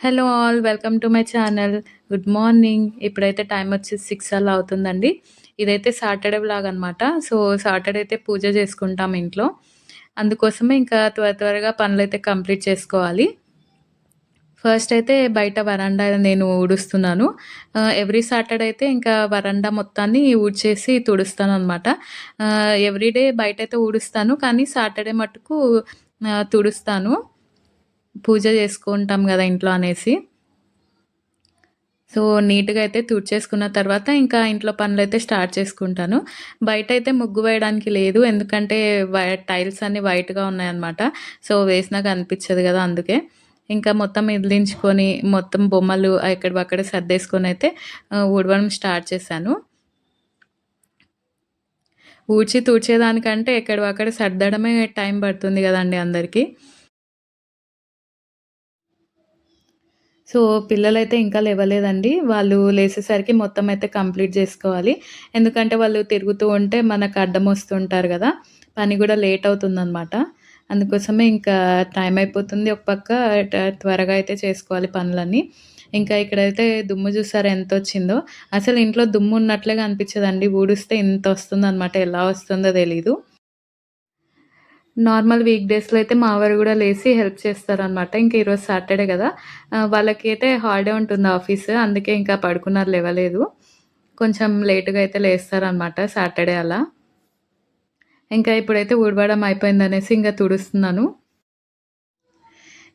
Hello all welcome to my channel. Good morning. ఇప్పుడైతే time వచ్చి six అలా అవుతుందండి. ఇదైతే సాటర్డే బ్లాగ్ అనమాట సో సాటర్డే అయితే పూజ చేసుకుంటాం ఇంట్లో. అందుకోసమే ఇంకా త్వర త్వరగా పనులు అయితే కంప్లీట్ చేసుకోవాలి. ఫస్ట్ అయితే బయట వరండా నేను ఊడుస్తున్నాను. ఎవ్రీ సాటర్డే అయితే ఇంకా వరండా మొత్తాన్ని ఊడ్చేసి తుడుస్తాను అనమాట ఎవ్రీడే బయట అయితే ఊడుస్తాను కానీ సాటర్డే మటుకు తుడుస్తాను. పూజ చేసుకుంటాం కదా ఇంట్లో అనేసి. సో నీట్గా అయితే తుడిచేసుకున్న తర్వాత ఇంకా ఇంట్లో పనులు అయితే స్టార్ట్ చేసుకుంటాను. బయట అయితే ముగ్గు వేయడానికి లేదు. ఎందుకంటే వై టైల్స్ అన్నీ వైట్గా ఉన్నాయన్నమాట. సో వేసినాక అనిపించదు కదా అందుకే. ఇంకా మొత్తం ఇదిలించుకొని మొత్తం బొమ్మలు ఎక్కడివక్కడ సర్దేసుకొని అయితే ఊడవడం స్టార్ట్ చేశాను. ఊడ్చి తుడిచేదానికంటే ఎక్కడివక్కడ సర్దడమే టైం పడుతుంది కదండి అందరికీ. సో పిల్లలైతే ఇంకా లేవలేదండి. వాళ్ళు లేసేసరికి మొత్తం అయితే కంప్లీట్ చేసుకోవాలి. ఎందుకంటే వాళ్ళు తిరుగుతూ ఉంటే మనకు అడ్డం వస్తుంటారు కదా. పని కూడా లేట్ అవుతుందన్నమాట. అందుకోసమే ఇంకా టైం అయిపోతుంది ఒక పక్క త్వరగా అయితే చేసుకోవాలి పనులన్నీ. ఇంకా ఇక్కడైతే దుమ్ము చూసారా ఎంత వచ్చిందో. అసలు ఇంట్లో దుమ్ము ఉన్నట్లుగా అనిపించదండి. ఊడిస్తే ఇంత వస్తుంది అనమాట ఎలా వస్తుందో తెలీదు. నార్మల్ వీక్ డేస్‌లో అయితే మా వారు కూడా లేచి హెల్ప్ చేస్తారనమాట. ఇంక ఈరోజు సాటర్‌డే కదా వాళ్ళకి అయితే హాలిడే ఉంటుంది ఆఫీస్. అందుకే ఇంకా పడుకున్నారు లేవలేదు కొంచెం లేటుగా అయితే లేస్తారనమాట సాటర్‌డే అలా. ఇంకా ఇప్పుడైతే ఊడవడం అయిపోయిందనేసి ఇంకా తుడుస్తున్నాను.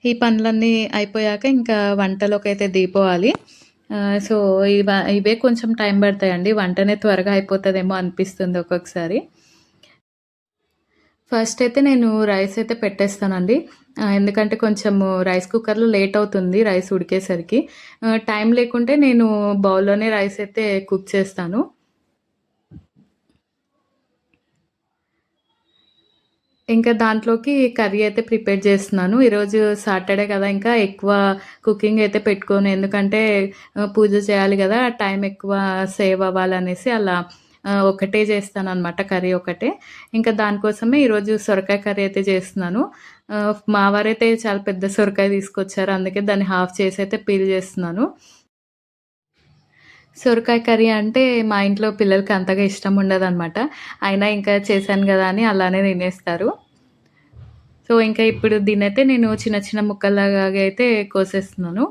ఈ పనులన్నీ అయిపోయాక ఇంకా వంటలోకి అయితే దీపోవాలి సో ఇవ ఇవే కొంచెం టైం పడతాయండి. వంటనే త్వరగా అయిపోతుందేమో అనిపిస్తుంది ఒక్కొక్కసారి. ఫస్ట్ అయితే నేను రైస్ అయితే పెట్టేస్తానండి. ఎందుకంటే కొంచెము రైస్ కుక్కర్‌లో లేట్ అవుతుంది రైస్ ఉడికేసరికి. టైం లేకుంటే నేను బౌల్‌లోనే రైస్ అయితే కుక్ చేస్తాను. ఇంకా దాంట్లోకి కర్రీ అయితే ప్రిపేర్ చేస్తున్నాను. ఈరోజు సాటర్‌డే కదా! ఇంకా ఎక్కువ కుకింగ్ అయితే పెట్టుకోను. ఎందుకంటే పూజ చేయాలి కదా టైం ఎక్కువ సేవ్ అవ్వాలనేసి అలా ఒకటే చేస్తాను అనమాట కర్రీ ఒకటే. ఇంకా దానికోసమే ఈరోజు సొరకాయ కర్రీ అయితే చేస్తున్నాను. మా వారైతే చాలా పెద్ద సొరకాయ తీసుకొచ్చారు. అందుకే దాన్ని హాఫ్ చేసి అయితే పీల్ చేస్తున్నాను. సొరకాయ కర్రీ అంటే మా ఇంట్లో పిల్లలకి అంతగా ఇష్టం ఉండదనమాట. అయినా ఇంకా చేశాను కదా అని అలానే తినేస్తారు. సో, ఇంకా ఇప్పుడు దీన్నైతే నేను చిన్న చిన్న ముక్కల్లాగా అయితే కోసేస్తున్నాను.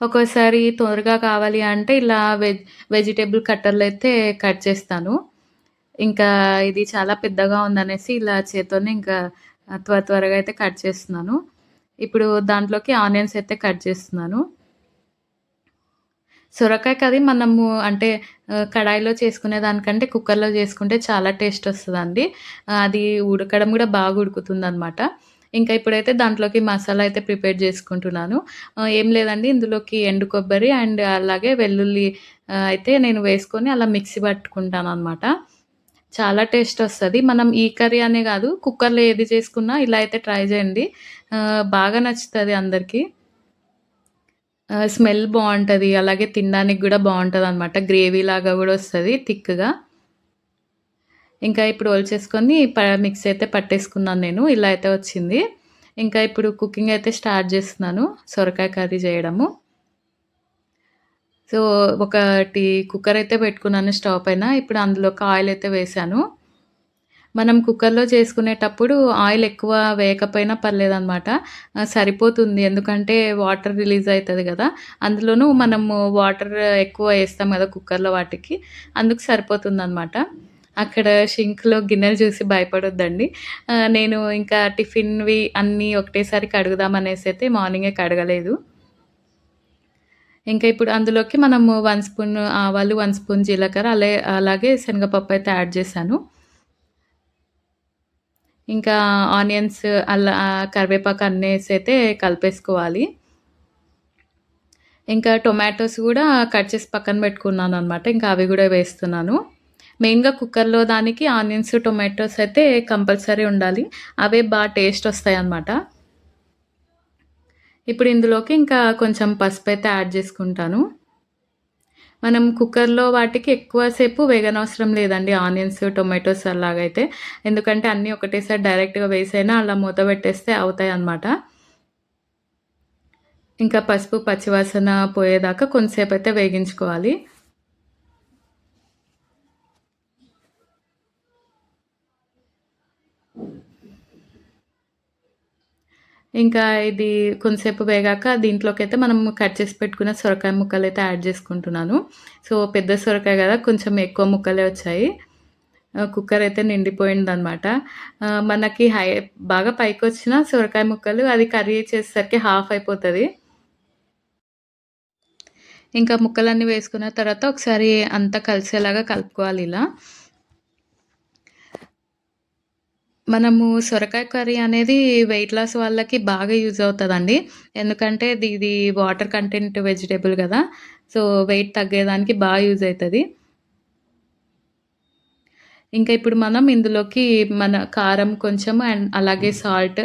ఒక్కోసారి త్వరగా కావాలి అంటే ఇలా వెజ్ వెజిటేబుల్ కట్టర్లు అయితే కట్ చేస్తాను. ఇంకా ఇది చాలా పెద్దగా ఉందనేసి ఇలా చేతోనే ఇంకా త్వర త్వరగా అయితే కట్ చేస్తున్నాను. ఇప్పుడు దాంట్లోకి ఆనియన్స్ అయితే కట్ చేస్తున్నాను. సొరకాయ కది మనము అంటే కడాయిలో చేసుకునే దానికంటే కుక్కర్‌లో చేసుకుంటే చాలా టేస్ట్ వస్తుందండి అది ఉడకడం కూడా బాగా ఉడుకుతుందనమాట. ఇంకా ఇప్పుడైతే దాంట్లోకి మసాలా అయితే ప్రిపేర్ చేసుకుంటున్నాను. ఏం లేదండి ఇందులోకి ఎండు కొబ్బరి అండ్ అలాగే వెల్లుల్లి అయితే నేను వేసుకొని అలా మిక్సీ పట్టుకుంటాను అనమాట చాలా టేస్ట్ వస్తుంది మనం ఈ కర్రీ అనే కాదు కుక్కర్‌లో ఏది చేసుకున్నా ఇలా అయితే ట్రై చేయండి. బాగా నచ్చుతుంది అందరికీ స్మెల్ బాగుంటుంది అలాగే తినడానికి కూడా బాగుంటుంది అనమాట గ్రేవీ లాగా కూడా వస్తుంది థిక్‌గా. ఇంకా ఇప్పుడు ఒలిచేసుకొని ప మిక్సీ అయితే పట్టేసుకున్నాను నేను. ఇలా అయితే వచ్చింది. ఇంకా ఇప్పుడు కుకింగ్ అయితే స్టార్ట్ చేస్తున్నాను. సొరకాయ కర్రీ చేయడము. సో, ఒకటి కుక్కర్ అయితే పెట్టుకున్నాను స్టవ్ పైన. ఇప్పుడు అందులోకి ఆయిల్ అయితే వేశాను. మనం కుక్కర్‌లో చేసుకునేటప్పుడు ఆయిల్ ఎక్కువ వేయకపోయినా పర్లేదనమాట. సరిపోతుంది. ఎందుకంటే వాటర్ రిలీజ్ అవుతుంది కదా అందులోనూ మనము వాటర్ ఎక్కువ వేస్తాం కదా కుక్కర్‌లో వాటికి. అందుకు సరిపోతుంది అనమాట అక్కడ షింక్‌లో గిన్నెలు చూసి భయపడొద్దండి. నేను ఇంకా టిఫిన్‌వి అన్నీ ఒకటేసారి కడుగుదామనేసి అయితే మార్నింగే కడగలేదు. ఇంకా ఇప్పుడు అందులోకి మనము వన్ స్పూన్ ఆవాలు, వన్ స్పూన్ జీలకర్ర అలే అలాగే శనగపప్పు అయితే యాడ్ చేశాను. ఇంకా ఆనియన్స్ అలా కరివేపాకు అన్నేసి అయితే కలిపేసుకోవాలి. ఇంకా టొమాటోస్ కూడా కట్ చేసి పక్కన పెట్టుకున్నాను అనమాట ఇంకా అవి కూడా వేస్తున్నాను. మెయిన్‌గా కుక్కర్‌లో దానికి ఆనియన్స్, టొమాటోస్ అయితే కంపల్సరీ ఉండాలి. అవే బాగా టేస్ట్ వస్తాయి అన్నమాట ఇప్పుడు ఇందులోకి ఇంకా కొంచెం పసుపు అయితే యాడ్ చేసుకుంటాను. మనం కుక్కర్‌లో వాటికి ఎక్కువసేపు వేగనవసరం లేదండి ఆనియన్స్, టొమాటోస్ అలాగైతే. ఎందుకంటే అన్నీ ఒకటేసారి డైరెక్ట్‌గా వేసైనా అలా మూత పెట్టేస్తే అవుతాయన్నమాట. ఇంకా పసుపు పచ్చివాసన పోయేదాకా కొంతసేపు అయితే వేగించుకోవాలి. ఇంకా ఇది కొంతసేపు వేగాక దీంట్లోకైతే మనం కట్ చేసి పెట్టుకున్న సొరకాయ ముక్కలు అయితే యాడ్ చేసుకుంటున్నాను. సో, పెద్ద సొరకాయ కదా కొంచెం ఎక్కువ ముక్కలే వచ్చాయి. కుక్కర్ అయితే నిండిపోయిందనమాట. మనకి హై బాగా పైకి వచ్చిన సొరకాయ ముక్కలు అది కర్రీ చేసేసరికి హాఫ్ అయిపోతుంది ఇంకా ముక్కలన్నీ వేసుకున్న తర్వాత ఒకసారి అంతా కలిసేలాగా కలుపుకోవాలి ఇలా. మనము సొరకాయ కర్రీ అనేది వెయిట్ లాస్ వాళ్ళకి బాగా యూజ్ అవుతుందండి. ఎందుకంటే ఇది వాటర్ కంటెంట్ వెజిటేబుల్ కదా. సో, వెయిట్ తగ్గేదానికి బాగా యూజ్ అవుతుంది ఇంకా ఇప్పుడు మనం ఇందులోకి మన కారం కొంచెం అండ్ అలాగే సాల్ట్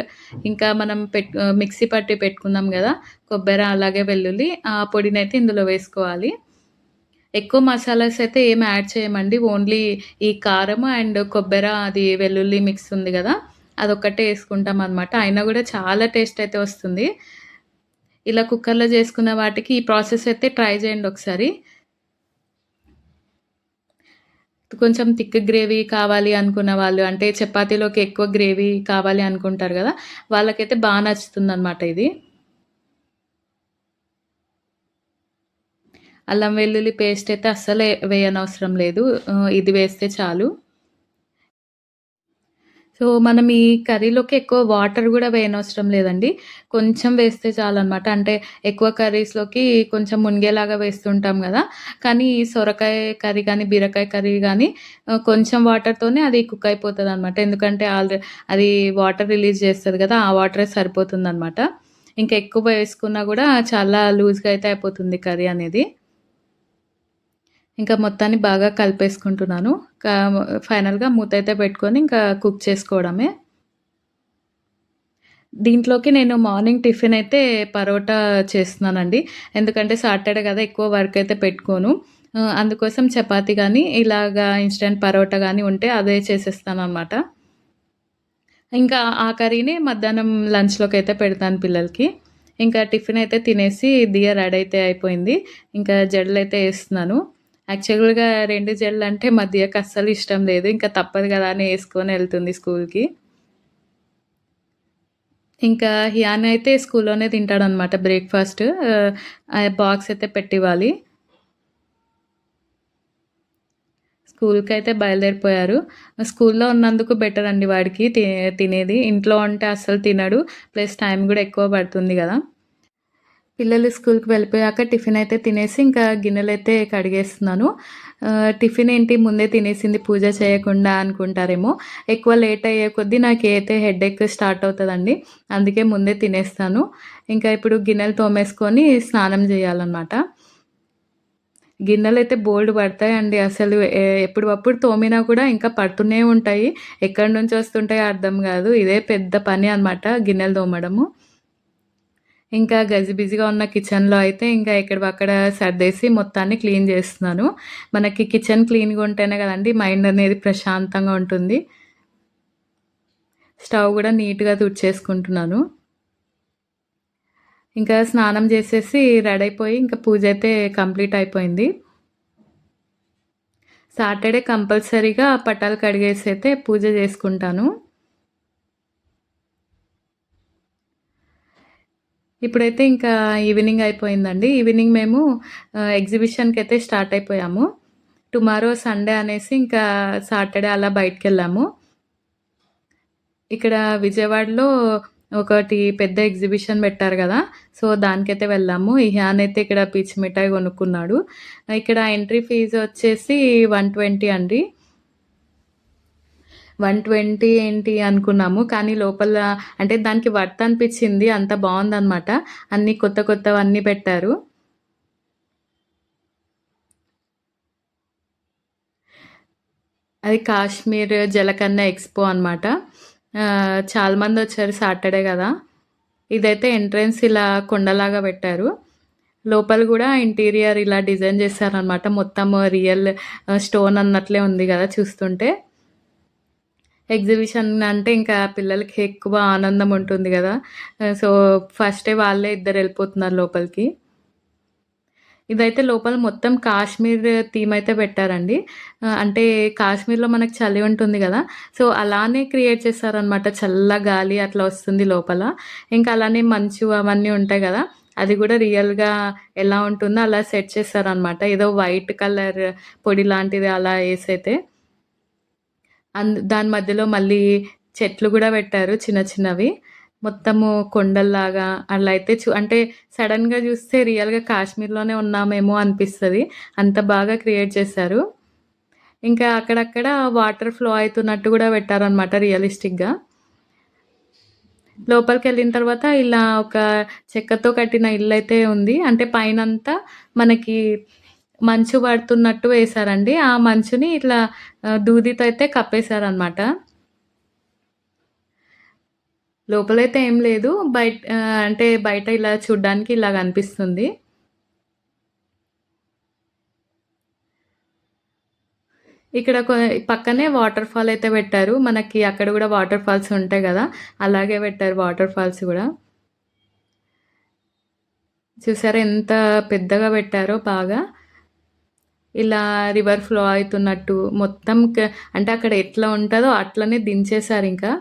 ఇంకా మనం పెట్ మిక్సీ పట్టి పెట్టుకున్నాం కదా కొబ్బరి అలాగే వెల్లుల్లి ఆ పొడినైతే ఇందులో వేసుకోవాలి. ఎక్కువ మసాలాస్ అయితే ఏమి యాడ్ చేయమండి. ఓన్లీ ఈ కారం అండ్ కొబ్బరి అది వెల్లుల్లి మిక్స్ ఉంది కదా అదొక్కటే యేసుకుంటామనమాట. అయినా కూడా చాలా టేస్ట్ అయితే వస్తుంది. ఇలా కుక్కర్‌లో చేసుకున్న వాటికి ఈ ప్రాసెస్ అయితే ట్రై చేయండి ఒకసారి. కొంచెం థిక్ గ్రేవీ కావాలి అనుకున్న వాళ్ళు అంటే చపాతీలోకి ఎక్కువ గ్రేవీ కావాలి అనుకుంటారు కదా వాళ్ళకైతే బాగా నచ్చుతుంది అనమాట ఇది. అల్లం వెల్లుల్లి పేస్ట్ అయితే అస్సలే వేయనవసరం లేదు. ఇది వేస్తే చాలు. సో, మనం ఈ కర్రీలోకి ఎక్కువ వాటర్ కూడా వేయనవసరం లేదండి. కొంచెం వేస్తే చాలన్నమాట అంటే ఎక్కువ కర్రీస్‌లోకి కొంచెం మునిగేలాగా వేస్తుంటాం కదా కానీ ఈ సొరకాయ కర్రీ కానీ బీరకాయ కర్రీ కానీ కొంచెం వాటర్‌తోనే అది కుక్ అనమాట ఎందుకంటే ఆల్రె అది వాటర్ రిలీజ్ చేస్తుంది కదా ఆ వాటరే సరిపోతుందనమాట. ఇంకా ఎక్కువ వేసుకున్నా కూడా చాలా లూజ్‌గా అయితే అయిపోతుంది కర్రీ అనేది. ఇంకా మొత్తాన్ని బాగా కలిపేసుకుంటున్నాను. కా ఫైనల్‌గా అయితే పెట్టుకొని ఇంకా కుక్ చేసుకోవడమే. దీంట్లోకి నేను మార్నింగ్ టిఫిన్ అయితే పరోటా చేస్తున్నానండి. ఎందుకంటే సాటర్‌డే కదా ఎక్కువ వర్క్ అయితే పెట్టుకోను. అందుకోసం చపాతి కానీ ఇలాగా ఇన్స్టెంట్ పరోటా కానీ ఉంటే అదే చేసేస్తాననమాట. ఇంకా ఆ కర్రీని మధ్యాహ్నం లంచ్లోకి అయితే పెడతాను పిల్లలకి. ఇంకా టిఫిన్ అయితే తినేసి దియ రెడీ అయితే అయిపోయింది. ఇంకా జడలు అయితే వేస్తున్నాను యాక్చువల్‌గా 2 జడలంటే మా మధ్యకి అస్సలు ఇష్టం లేదు. ఇంకా తప్పదు కదా అని వేసుకొని వెళ్తుంది స్కూల్‌కి. ఇంకా హియాన్ అయితే స్కూల్లోనే తింటాడనమాట బ్రేక్‌ఫాస్ట్. బాక్స్ అయితే పెట్టివ్వాలి. స్కూల్కి అయితే బయలుదేరిపోయారు. స్కూల్‌లో ఉన్నందుకు బెటర్ అండి వాడికి తినేది. ఇంట్లో ఉంటే అస్సలు తినడు. ప్లస్ టైం కూడా ఎక్కువ పడుతుంది కదా పిల్లలు స్కూల్‌కి వెళ్ళిపోయాక టిఫిన్ అయితే తినేసి ఇంకా గిన్నెలు అయితే కడిగేస్తున్నాను. టిఫిన్ ఏంటి ముందే తినేసింది పూజ చేయకుండా అనుకుంటారేమో. ఎక్కువ లేట్ అయ్యే కొద్దీ నాకైతే ఎక్ స్టార్ట్ అవుతుందండి అందుకే ముందే తినేస్తాను. ఇంకా ఇప్పుడు గిన్నెలు తోమేసుకొని స్నానం చేయాలన్నమాట గిన్నెలు అయితే బోల్డ్ పడతాయండి అసలు. ఎప్పుడప్పుడు తోమినా కూడా ఇంకా పడుతూనే ఉంటాయి. ఎక్కడి నుంచి వస్తుంటాయో అర్థం కాదు ఇదే పెద్ద పని అనమాట గిన్నెలు తోమడము. ఇంకా గజిబిజిగా ఉన్న కిచెన్‌లో అయితే ఇంకా ఎక్కడక్కడ సర్దేసి మొత్తాన్ని క్లీన్ చేస్తున్నాను మనకి కిచెన్ క్లీన్‌గా ఉంటేనే కదండి మైండ్ అనేది ప్రశాంతంగా ఉంటుంది. స్టవ్ కూడా నీట్‌గా తుడిచేసుకుంటున్నాను. ఇంకా స్నానం చేసేసి రెడీ అయిపోయి ఇంకా అయితే కంప్లీట్ అయిపోయింది. సాటర్‌డే కంపల్సరీగా పటాలు అయితే పూజ చేసుకుంటాను ఇప్పుడైతే ఇంకా ఈవినింగ్ అయిపోయిందండి. ఈవినింగ్ మేము ఎగ్జిబిషన్కి అయితే స్టార్ట్ అయిపోయాము. టుమారో సండే అనేసి ఇంకా సాటర్‌డే అలా బయటికెళ్ళాము. ఇక్కడ విజయవాడలో ఒకటి పెద్ద ఎగ్జిబిషన్ పెట్టారు కదా సో, దానికైతే వెళ్ళాము. ఇహాన్ అయితే ఇక్కడ పిచ్చి మిఠాయి కొనుక్కున్నాడు. ఇక్కడ ఎంట్రీ ఫీజ్ వచ్చేసి 120 అండి. 120 ఏంటి అనుకున్నాము. కానీ లోపల అంటే దానికి వర్త్ అనిపించింది అంత బావుందనమాట. అన్నీ కొత్త కొత్తవన్నీ పెట్టారు. అది కాశ్మీర్ జలకన్న ఎక్స్‌పో అనమాట. చాలామంది వచ్చారు సాటర్‌డే కదా ఇదైతే ఎంట్రన్స్ ఇలా కొండలాగా పెట్టారు. లోపల కూడా ఇంటీరియర్ ఇలా డిజైన్ చేశారనమాట మొత్తం రియల్ స్టోన్ అన్నట్లే ఉంది కదా చూస్తుంటే. ఎగ్జిబిషన్ అంటే ఇంకా పిల్లలకి ఎక్కువ ఆనందం ఉంటుంది కదా సో, ఫస్టే వాళ్ళే ఇద్దరు వెళ్ళిపోతున్నారు లోపలికి. ఇదైతే లోపల మొత్తం కాశ్మీర్ థీమ్ అయితే పెట్టారండి. అంటే కాశ్మీర్‌లో మనకు చలి ఉంటుంది కదా సో, అలానే క్రియేట్ చేస్తారనమాట చల్ల గాలి అట్లా వస్తుంది లోపల. ఇంకా అలానే మంచు అవన్నీ ఉంటాయి కదా అది కూడా రియల్‌గా ఎలా ఉంటుందో అలా సెట్ చేస్తారనమాట ఏదో వైట్ కలర్ పొడి లాంటిది అలా యేసైతే. అందు దాని మధ్యలో మళ్ళీ చెట్లు కూడా పెట్టారు చిన్న చిన్నవి. మొత్తము కొండల్లాగా అలా అయితే చూ అంటే సడన్గా చూస్తే రియల్‌గా కాశ్మీర్‌లోనే ఉన్నామేమో అనిపిస్తుంది అంత బాగా క్రియేట్ చేశారు. ఇంకా అక్కడక్కడ వాటర్ ఫ్లో అవుతున్నట్టు కూడా పెట్టారనమాట రియలిస్టిక్‌గా. లోపలికి వెళ్ళిన తర్వాత ఇలా ఒక చెక్కతో కట్టిన ఇల్లు అయితే ఉంది. అంటే పైనంతా మనకి మంచు పడుతున్నట్టు వేశారండి. ఆ మంచుని ఇట్లా దూదితో అయితే కప్పేశారనమాట. లోపలైతే ఏం లేదు. బయట అంటే బయట ఇలా చూడ్డానికి ఇలా కనిపిస్తుంది. ఇక్కడ కొ పక్కనే వాటర్ ఫాల్ అయితే పెట్టారు. మనకి అక్కడ కూడా వాటర్ ఫాల్స్ ఉంటాయి కదా అలాగే పెట్టారు వాటర్ ఫాల్స్ కూడా చూసారా ఎంత పెద్దగా పెట్టారో బాగా. ఇలా రివర్ ఫ్లో అవుతున్నట్టు మొత్తం అంటే అక్కడ ఎట్లా ఉంటుందో అట్లనే దించేసారింకా.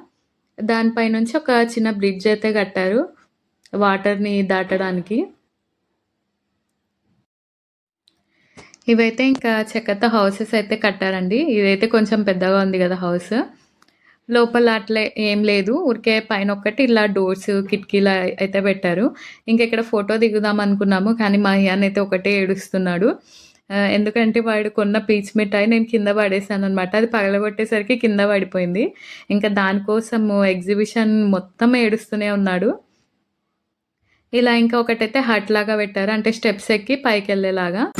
దానిపై నుంచి ఒక చిన్న బ్రిడ్జ్ అయితే కట్టారు. వాటర్‌ని దాటడానికి. ఇవైతే ఇంకా చెక్కతో హౌసెస్ అయితే కట్టారండి. ఇదైతే కొంచెం పెద్దగా ఉంది కదా హౌస్. లోపల అట్లే ఏం లేదు. ఊరికే పైన ఒక్కటి ఇలా డోర్స్, కిటికీలు అయితే పెట్టారు. ఇంకెక్కడ ఫోటో దిగుదాం అనుకున్నాము. కానీ మా హియాన్ అయితే ఒకటే ఏడుస్తున్నాడు. ఎందుకంటే వాడు కొన్న పీచ్ మిఠాయి నేను కింద పడేసాను అనమాట అది పగలగొట్టేసరికి కింద పడిపోయింది. ఇంకా దానికోసము ఎగ్జిబిషన్ మొత్తం ఏడుస్తూనే ఉన్నాడు. ఇలా ఇంకా ఒకటైతే హట్ లాగా పెట్టారు. అంటే స్టెప్స్ ఎక్కి పైకి వెళ్ళేలాగా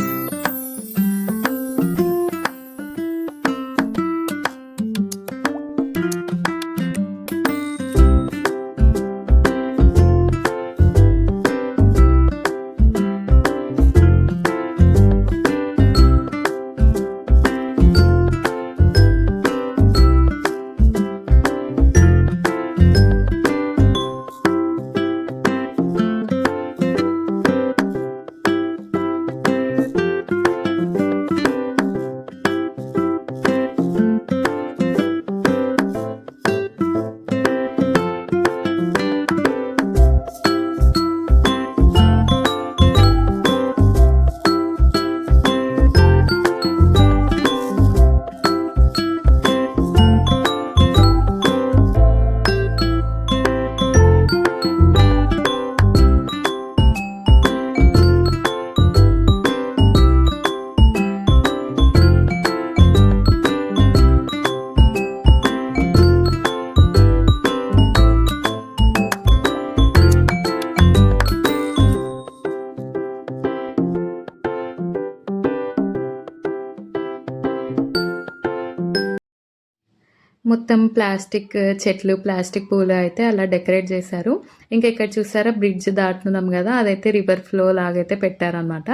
మొత్తం ప్లాస్టిక్ చెట్లు, ప్లాస్టిక్ పూలు అయితే అలా డెకరేట్ చేశారు. ఇంకా ఇక్కడ చూసారా బ్రిడ్జ్ దాటుతున్నాం కదా అదైతే రివర్ ఫ్లో లాగైతే పెట్టారనమాట.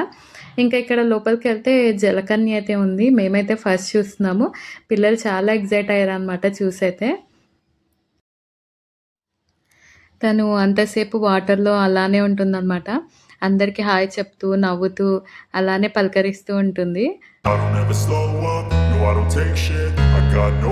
ఇంకా ఇక్కడ లోపలికి వెళ్తే జలకన్య అయితే ఉంది. మేమైతే ఫస్ట్ చూస్తున్నాము. పిల్లలు చాలా ఎక్సైట్ అయ్యారనమాట చూసైతే. తను అంతసేపు వాటర్‌లో అలానే ఉంటుందన్నమాట అందరికీ హాయ్ చెప్తూ, నవ్వుతూ అలానే పలకరిస్తూ ఉంటుంది. I don't ever slow up, no I don't take shit I got no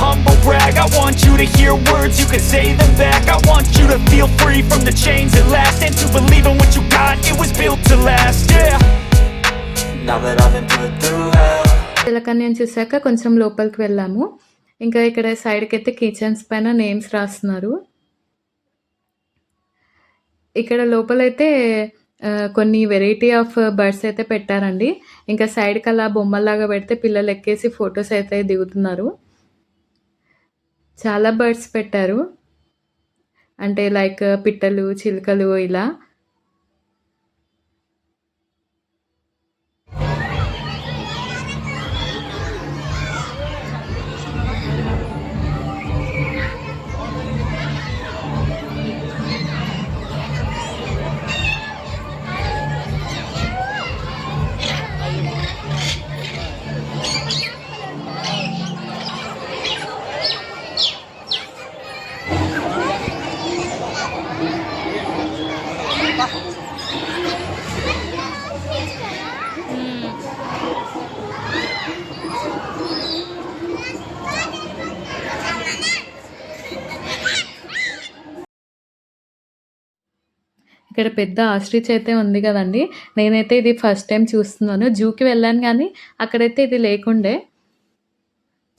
humble brag. I want you to hear words, you can say them back. I want you to feel free from the chains at last and to believe in what you got. It was built to last. Yeah. Now that I've been put through hell. తిలకన్యం చూసాక కొంచెం లోపలికి వెళ్ళాము ఇంకా ఇక్కడ సైడ్కి అయితే kitchens పైన names రాస్తున్నారు ఇక్కడ లోపలైతే కొన్ని వెరైటీ ఆఫ్ బర్డ్స్ అయితే పెట్టారండి ఇంకా సైడ్కి అలా బొమ్మలాగా పెడితే పిల్లలు ఎక్కేసి ఫొటోస్ అయితే దిగుతున్నారు చాలా బర్డ్స్ పెట్టారు. అంటే లైక్ పిట్టలు చిలుకలు ఇలా. ఇక్కడ పెద్ద ఆస్ట్రిచ్ అయితే ఉంది కదండి. నేనైతే ఇది ఫస్ట్ టైం చూస్తున్నాను. జూకి వెళ్ళాను కానీ అక్కడైతే ఇది లేకుండే.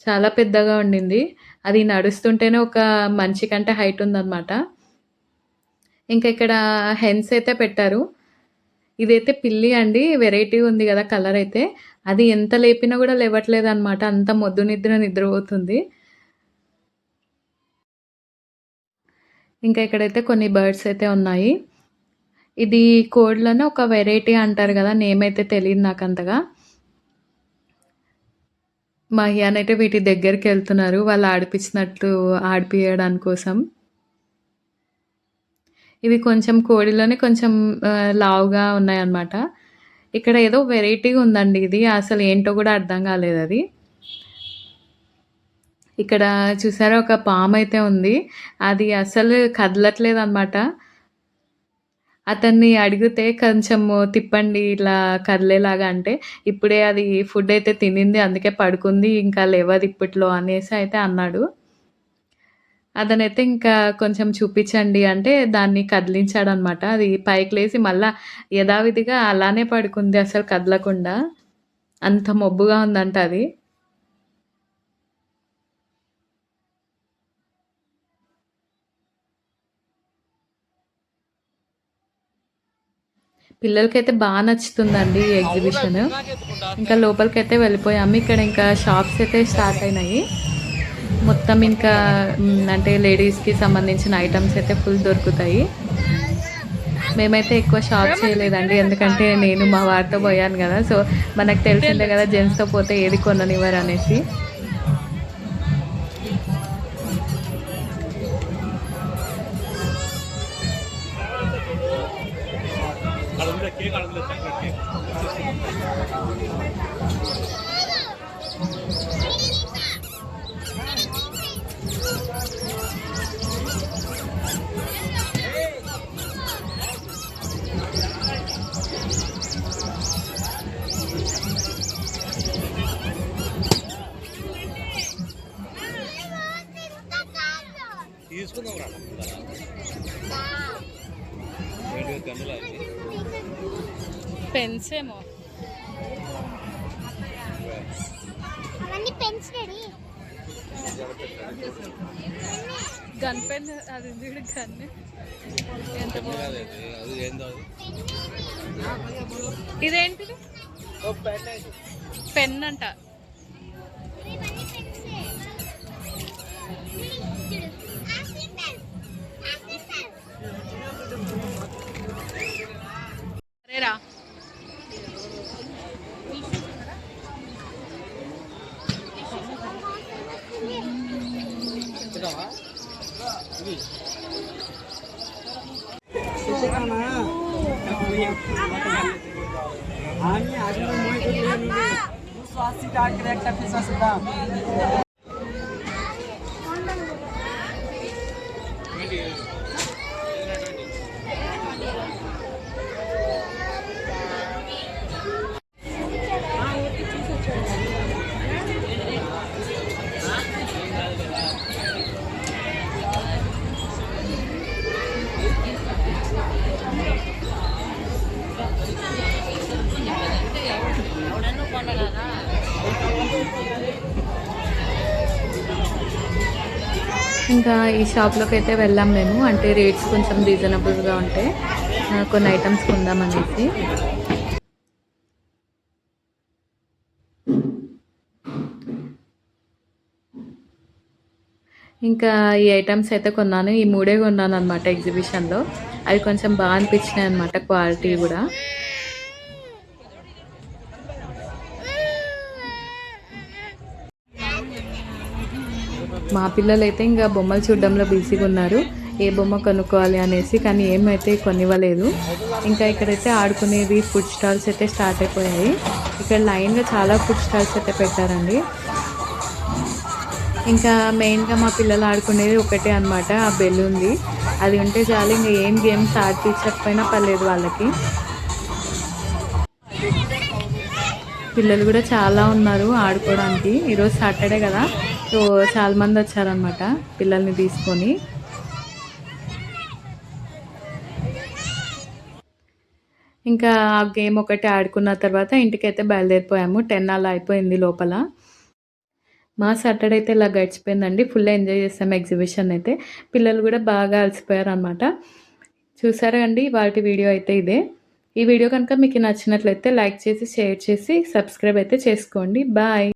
చాలా పెద్దగా ఉండింది. అది నడుస్తుంటేనే ఒక మనిషి కంటే హైట్ ఉందన్నమాట. ఇంకా ఇక్కడ హెన్స్ అయితే పెట్టారు. ఇదైతే పిల్లి అండి. వెరైటీ ఉంది కదా కలర్ అయితే. అది ఎంత లేపినా కూడా లేవట్లేదు అనమాట అంత మొద్దు నిద్ర నిద్రపోతుంది. ఇంకా ఇక్కడైతే కొన్ని బర్డ్స్ అయితే ఉన్నాయి. ఇది కోడ్లోనే ఒక వెరైటీ అంటారు కదా నేమ్ అయితే తెలియదు నాకు అంతగా. మా అయితే వీటి దగ్గరికి వెళ్తున్నారు వాళ్ళు ఆడిపించినట్లు ఆడిపియడానికి కోసం. ఇవి కొంచెం కోడిలోనే కొంచెం లావుగా ఉన్నాయన్నమాట. ఇక్కడ ఏదో వెరైటీ ఉందండి ఇది అసలు ఏంటో కూడా అర్థం కాలేదు అది. ఇక్కడ చూసారా ఒక పాము అయితే ఉంది. అది అసలు కదలట్లేదు అనమాట అతన్ని అడిగితే కొంచెం తిప్పండి ఇలా కదిలేలాగా అంటే ఇప్పుడే అది ఫుడ్ అయితే తినింది అందుకే పడుకుంది ఇంకా లేవదు ఇప్పట్లో అనేసి అయితే అన్నాడు. అతనైతే ఇంకా కొంచెం చూపించండి అంటే దాన్ని కదిలించాడనమాట. అది పైకి లేచి మళ్ళా యథావిధిగా అలానే పడుకుంది అసలు కదలకుండా. అంత మొబ్బుగా ఉందంట అది. పిల్లలకైతే బాగా నచ్చుతుందండి ఈ ఎగ్జిబిషన్ ఇంకా లోపలికైతే వెళ్ళిపోయాము. ఇక్కడ ఇంకా షాప్స్ అయితే స్టార్ట్ అయినాయి. మొత్తం ఇంకా అంటే లేడీస్కి సంబంధించిన ఐటమ్స్ అయితే ఫుల్ దొరుకుతాయి. మేమైతే ఎక్కువ షాప్ చేయలేదండి. ఎందుకంటే నేను మా వారితో పోయాను కదా. సో మనకు తెలిసిందే కదా జెంట్స్తో పోతే ఏది కొననివ్వరు అనేసి. கேக் పెన్స్ ఏమో అవన్నీ పెన్స్ రెడీ. గన్ పెన్ అది గన్. ఎంత అది అది ఏందో అది ఇదేంటిది పెన్ అంట ఇవన్నీ పెన్స్ సరేరా ఇంకా ఈ షాప్లోకి అయితే వెళ్ళాం మేము. అంటే రేట్స్ కొంచెం రీజనబుల్గా ఉంటాయి కొన్ని ఐటమ్స్ కొందాం అనేసి. ఇంకా ఈ ఐటమ్స్ అయితే కొన్నాను. ఈ మూడే కొన్నాను అనమాట ఎగ్జిబిషన్లో. అవి కొంచెం బాగా అనిపించినాయి అనమాట క్వాలిటీ కూడా. మా పిల్లలు అయితే ఇంకా బొమ్మలు చూడడంలో బిజీగా ఉన్నారు. ఏ బొమ్మ కొనుక్కోవాలి అనేసి కానీ ఏమైతే కొనివ్వలేదు. ఇంకా ఇక్కడైతే ఆడుకునేవి ఫుడ్ స్టాల్స్ అయితే స్టార్ట్ అయిపోయాయి. ఇక్కడ లైన్గా చాలా ఫుడ్ స్టాల్స్ అయితే పెట్టారండి. ఇంకా మెయిన్గా మా పిల్లలు ఆడుకునేది ఒకటే అనమాట ఆ బెలూన్ది అది ఉంటే చాలు ఇంకా ఏం గేమ్స్ ఆడిపించకపోయినా పర్లేదు వాళ్ళకి. పిల్లలు కూడా చాలా ఉన్నారు ఆడుకోవడానికి. ఈరోజు సాటర్డే కదా. సో చాలా మంది వచ్చారనమాట పిల్లల్ని తీసుకొని. ఇంకా ఆ గేమ్ ఒకటి ఆడుకున్న తర్వాత ఇంటికైతే బయలుదేరిపోయాము. టెన్ అలా అయిపోయింది లోపల. మా సాటర్డే అయితే ఇలా గడిచిపోయిందండి. ఫుల్ ఎంజాయ్ చేసాము ఎగ్జిబిషన్ అయితే. పిల్లలు కూడా బాగా అలసిపోయారు అనమాట చూసారా అండి వాటి వీడియో అయితే ఇదే. ఈ వీడియో కనుక మీకు నచ్చినట్లయితే లైక్ చేసి షేర్ చేసి సబ్స్క్రైబ్ అయితే చేసుకోండి. బాయ్